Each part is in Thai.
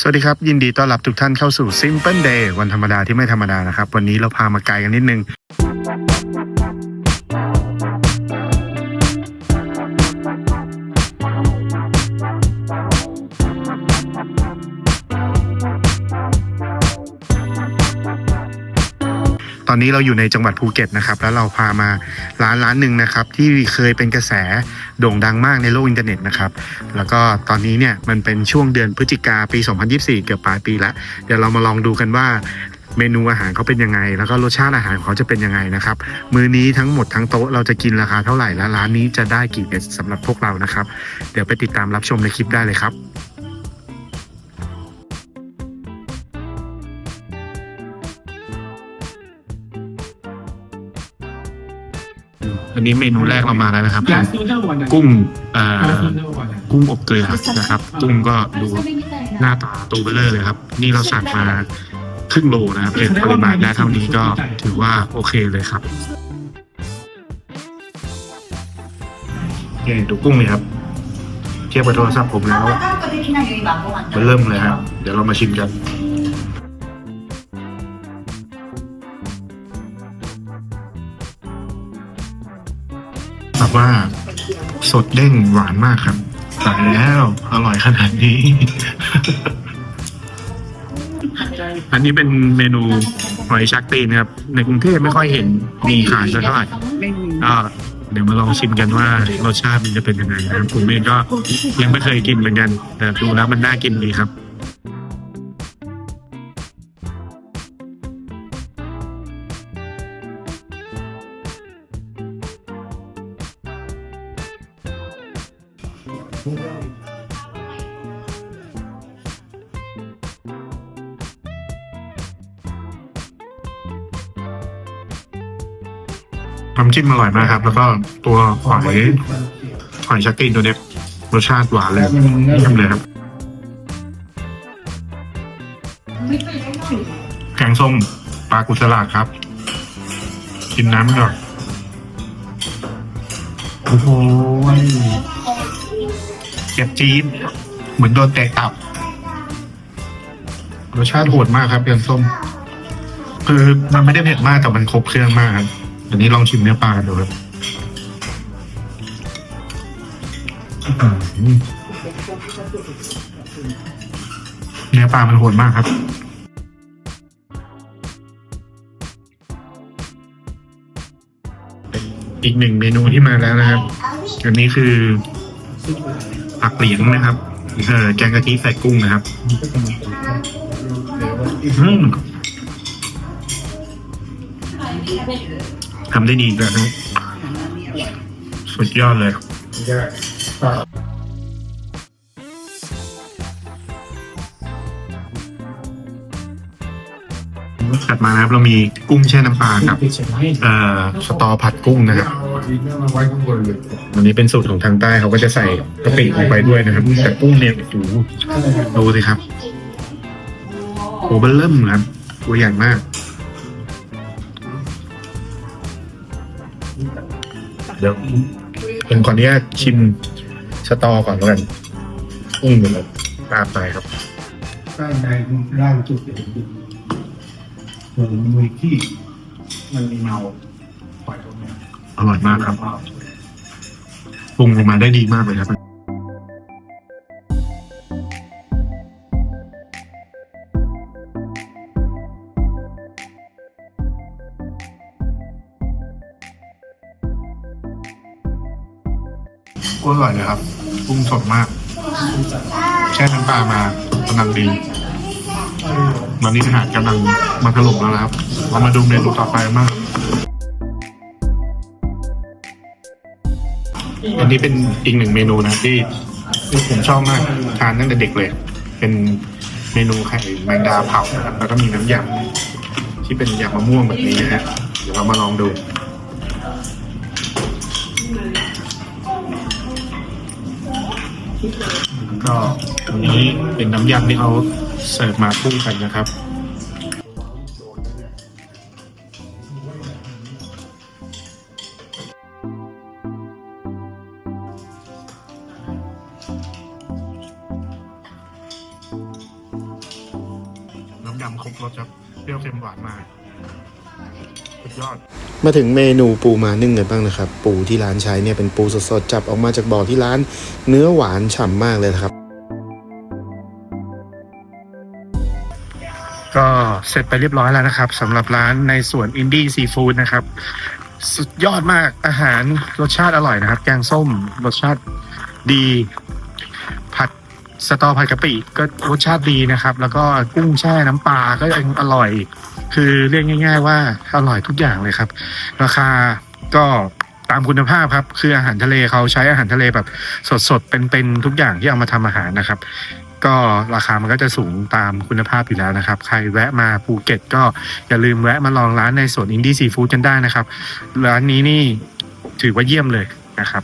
สวัสดีครับ ยินดีต้อนรับทุกท่านเข้าสู่ Simple Day วันธรรมดาที่ไม่ธรรมดานะครับ วันนี้เราพามาไกลกันนิดนึง ตอนนี้เราอยู่ในจังหวัดภูเก็ตนะครับแล้วเราพามาร้านร้านหนึ่งนะครับที่เคยเป็นกระแสโด่งดังมากในโลกอินเทอร์เน็ตนะครับแล้วก็ตอนนี้เนี่ยมันเป็นช่วงเดือนพฤศจิกาปี 2024 เกือบปลายปีแล้วเดี๋ยวเรามาลองดูกันว่าเมนูอาหารเขาเป็นยังไง แล้วก็รสชาติอาหารของเขาจะเป็นยังไงนะครับ มื้อนี้ทั้งหมดทั้งโต๊ะเราจะกินราคาเท่าไหร่และร้านนี้จะได้กี่เอ็ดสำหรับพวกเรานะครับ เดี๋ยวไปติดตามรับชมในคลิปได้เลยครับ อันนี้เมนูแรกเรามาแล้วนะครับ กุ้งเอ่อกุ้งอบเกลือนะครับ กุ้งก็ดูหน้าตาตัวเบลเลอร์เลยครับ นี่เราสั่งมาครึ่งโลนะครับเป็นปริมาณได้เท่านี้ก็ถือว่าโอเคเลยครับนี่ดูกุ้งเลยครับ เทียบกับโทรศัพท์ผมแล้วมันเริ่มเลยครับ เดี๋ยวเรามาชิมกัน ว่า สดเด้งหวานมากครับตายแล้วอร่อยขนาดนี้ อันนี้เป็นเมนูหอยชักตีนครับ ในกรุงเทพไม่ค่อยเห็นมีขายสักเท่าไหร่ก็เดี๋ยวมาลองชิมกันว่ารสชาติมันจะเป็นยังไงนะครับผมเองก็ยังไม่เคยกินเหมือนกัน แต่ดูแล้วมันน่ากินดีครับ น้ำจิ้มอร่อยมากครับ แล้วก็ตัวหอยหอยชักตีนตัวเนี้ยรสชาติหวานเลยเยี่ยมเลยครับแกงส้มปลากุสลาครับ กินน้ำก่อนโอ้โห เจ็บจี๊ดเหมือนโดนเตะตับรสชาติโหดมากครับแกงส้ม คือมันไม่ได้เผ็ดมากแต่มันครบเครื่องมากครับเดี๋ยวนี้ลองชิมเนื้อปลากันดูครับเนื้อปลามันโหดมากครับอีกหนึ่งเมนูที่มาแล้วนะครับ อันนี้คือ ผักเหลียงนะครับเออแกงกะทิใส่กุ้งนะครับอืมทำได้ดีเลยนะสุดยอดเลยถัดมานะครับ เรามีกุ้งแช่น้ำปลากับ เอ่อสตอผัดกุ้งนะครับ วันนี้เป็นสูตรของทางใต้เขาก็จะใส่กะปิลงไปด้วยนะครับแต่กุ้งเนี่ยโอ้โหดูสิครับโอ้เบลเริ่มครับตัวใหญ่มาก เดี๋ยวผมขออนุญาตชิมสตอก่อนแล้วกันกุ้งอยู่แล้วตามไปครับด้านในร่างจุดเด่นส่วนมือที่มันมีเงาปล่อยตรงนี้ อร่อยมากครับปรุงออกมาได้ดีมากเลยครับกุ้งอร่อยเลยครับกุ้งสดมาก แช่น้ำปลามากำลังดีวันนี้อาหารกำลังมาถล่มแล้วนะครับ เรามาดูเมนูต่อไปมาก อันนี้เป็นอีกหนึ่งเมนูนะที่ที่ผมชอบมากทานตั้งแต่เด็กเลย เป็นเมนูไข่แมงดาเผานะครับแล้วก็มีน้ำยำที่เป็นยำมะม่วงแบบนี้นะฮะเดี๋ยวเรามาลองดูก็อันนี้เป็นน้ำยำที่เขาเสิร์ฟมาคู่กันนะครับ ครบรสครับเปรี้ยวเค็มหวานมาสุดยอด มาถึงเมนูปูมานึ่งกันบ้างนะครับ ปูที่ร้านใช้เนี่ยเป็นปูสดๆจับออกมาจากบ่อที่ร้าน เนื้อหวานฉ่ำมากเลยนะครับ ก็เสร็จไปเรียบร้อยแล้วนะครับสำหรับร้านในสวนอินดี้ซีฟู้ดนะครับ สุดยอดมากอาหารรสชาติอร่อยนะครับ แกงส้มรสชาติดีผัด สตอผัดกะปิก็รสชาติดีนะครับ แล้วก็กุ้งแช่น้ำปลาก็ยังอร่อย คือเรียกง่าย ๆ ว่าอร่อยทุกอย่างเลยครับ ราคาก็ตามคุณภาพครับ คืออาหารทะเลเขาใช้อาหารทะเลแบบสดๆเป็นๆทุกอย่างที่เอามาทำอาหารนะครับ ก็ราคามันก็จะสูงตามคุณภาพอยู่แล้วนะครับ ใครแวะมาภูเก็ต ก็อย่าลืมแวะมาลองร้านในสวนอินดี้ซีฟู้ดกันได้นะครับ ร้านนี้นี่ถือว่าเยี่ยมเลยนะครับ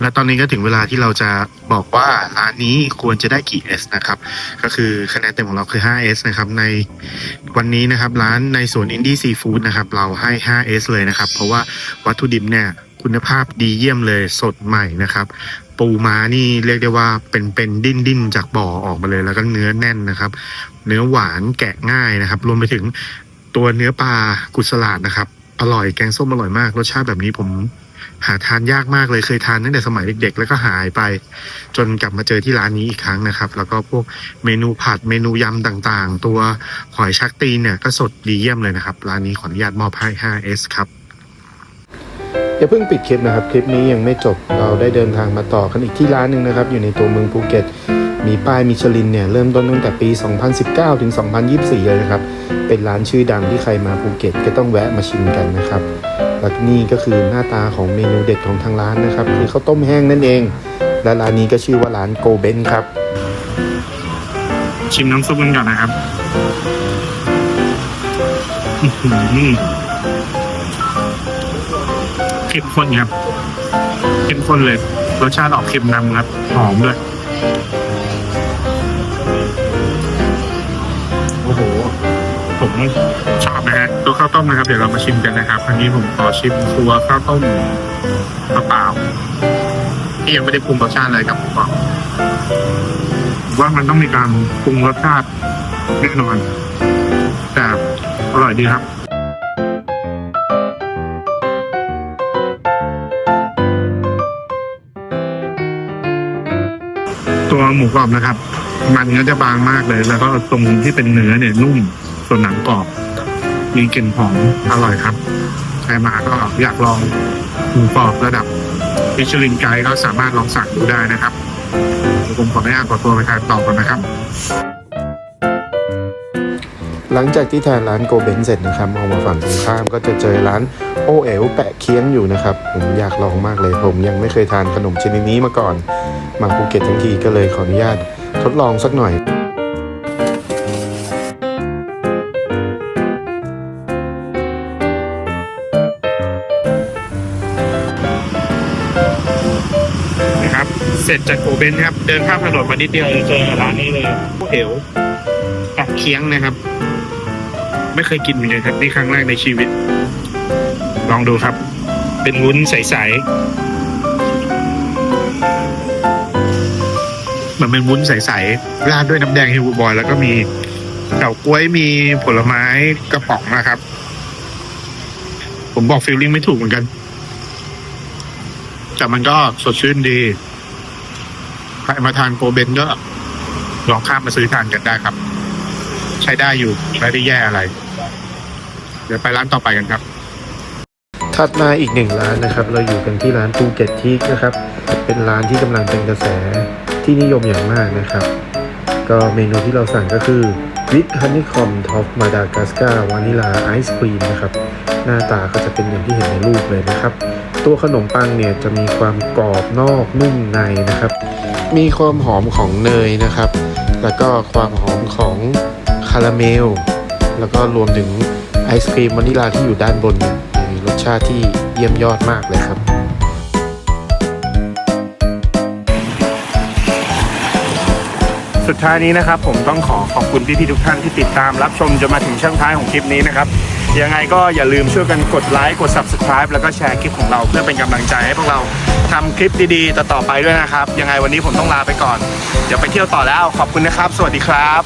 และตอนนี้ก็ถึงเวลาที่เราจะบอกว่าร้านนี้ควรจะได้กี่ S นะครับ ก็คือคะแนนเต็มของเราคือ 5S นะครับ ในวันนี้นะครับร้านในสวนอินดี้ซีฟู้ดนะครับ เราให้ 5S เลยนะครับ เพราะว่าวัตถุดิบเนี่ยคุณภาพดีเยี่ยมเลยสดใหม่นะครับ ปูม้านี่เรียกได้ว่าเป็นเป็นดิ้นดิ้นจากบ่อออกมาเลย แล้วก็เนื้อแน่นนะครับ เนื้อหวานแกะง่ายนะครับ รวมไปถึงตัวเนื้อปลากุศลาดนะครับ อร่อยแกงส้มอร่อยมาก รสชาติแบบนี้ผม หาทานยากมากเลยเคยทานตั้งแต่สมัยเด็ก ๆ แล้วก็หายไป จนกลับมาเจอที่ร้านนี้อีกครั้งนะครับ แล้วก็พวกเมนูผัดเมนูยำต่างๆ ตัวหอยชักตีนเนี่ยก็สดดีเยี่ยมเลยนะครับ ร้านนี้ขออนุญาตมอบให้ 5S ครับอย่าเพิ่งปิดคลิปนะครับ คลิปนี้ยังไม่จบเราได้เดินทางมาต่อกันอีกที่ร้านหนึ่งนะครับ อยู่ในตัวเมืองภูเก็ต มีป้ายมิชลินเนี่ยเริ่มต้นตั้งแต่ปี 2019 ถึง 2024 เลยนะครับ เป็นร้านชื่อดังที่ใครมาภูเก็ตก็ต้องแวะมาชิมกันนะครับ และนี่ก็คือหน้าตาของเมนูเด็ดของทางร้านนะครับ คือข้าวต้มแห้งนั่นเอง และร้านนี้ก็ชื่อว่าร้านโกเบนครับ ชิมน้ำซุปกันก่อนนะครับหือเข้มข้นครับเข้มข้นเลยรสชาติออกเค็มนำครับหอมด้วยโอ้โหผมชอบนะฮะต ข้าวต้มนะครับ เดี๋ยวเรามาชิมกันนะครับอันนี้ผมขอชิมตัวข้าวต้มเปล่าๆที่ยังไม่ได้ปรุงรสชาติอะไรกับผมก่อนว่ามันต้องมีการปรุงรสชาติแน่นอน แต่อร่อยดีครับตัวหมูกรอบนะครับ มันก็จะบางมากเลย แล้วก็ตรงที่เป็นเนื้อเนี่ยนุ่มส่วนหนังกรอบ มีกลิ่นหอมอร่อยครับ ใครมาก็อยากลองหมูกรอบระดับมิชลินไกด์ก็สามารถลองสั่งดูได้นะครับผมขออนุญาตขอตัวไปทานต่อก่อนนะครับ หลังจากที่ทานร้านโกเบนเสร็จนะครับมองมาฝั่งตรงข้ามก็จะเจอร้านโอเอ๋วแปะเคี้ยงอยู่นะครับ ผมอยากลองมากเลย ผมยังไม่เคยทานขนมชนิดนี้มาก่อน มาภูเก็ตทั้งทีก็เลยขออนุญาตทดลองสักหน่อย ร็จจากโกเบนครับ เดินข้ามถนนมานิดเดียวเจอร้านนี้เลยผู้เอ๋วปักเคียงนะครับ ไม่เคยกินเหมือนกันครับนี่ครั้งแรกในชีวิต ลองดูครับ เป็นวุ้นใสๆเหมือนเป็นวุ้นใสๆราดด้วยน้ำแดงฮิวบอย แล้วก็มีเฉาก๊วยมีผลไม้กระป๋องนะครับ ผมบอกฟีลลิ่งไม่ถูกเหมือนกัน แต่มันก็สดชื่นดี รมาทานโกเบนก็ลองข้ามมาซื้อทานกันได้ครับ ใช้ได้อยู่ไม่ได้แย่อะไร เดี๋ยวไปร้านต่อไปกันครับ ถัดมาอีกหนึ่งร้านนะครับ เราอยู่กันที่ร้านภูเก็ตทีกนะครับ เป็นร้านที่กำลังเป็นกระแสที่นิยมอย่างมากนะครับ ก็เมนูที่เราสั่งก็คือวิทฮันนี่คอมท็อปมาดากัสการ์วานิลาไอศครีมนะครับ หน้าตาก็จะเป็นอย่างที่เห็นในรูปเลยนะครับ ตัวขนมปังเนี่ยจะมีความกรอบนอกนุ่มในนะครับ มีความหอมของเนยนะครับ แล้วก็ความหอมของคาราเมล แล้วก็รวมถึงไอศครีมวานิลาที่อยู่ด้านบนเนี่ยมีรสชาติที่เยี่ยมยอดมากเลยครับสุดท้ายนี้นะครับผมต้องขอขอบคุณพี่ๆทุกท่านที่ติดตามรับชมจนมาถึงช่วงท้ายของคลิปนี้นะครับ ยังไงก็อย่าลืมช่วยกันกดไลค์กด subscribe แล้วก็แชร์คลิปของเราเพื่อเป็นกำลังใจให้พวกเราทำคลิปดีๆ ต่อๆไปด้วยนะครับ ยังไงวันนี้ผมต้องลาไปก่อน เดี๋ยวไปเที่ยวต่อแล้วขอบคุณนะครับ สวัสดีครับ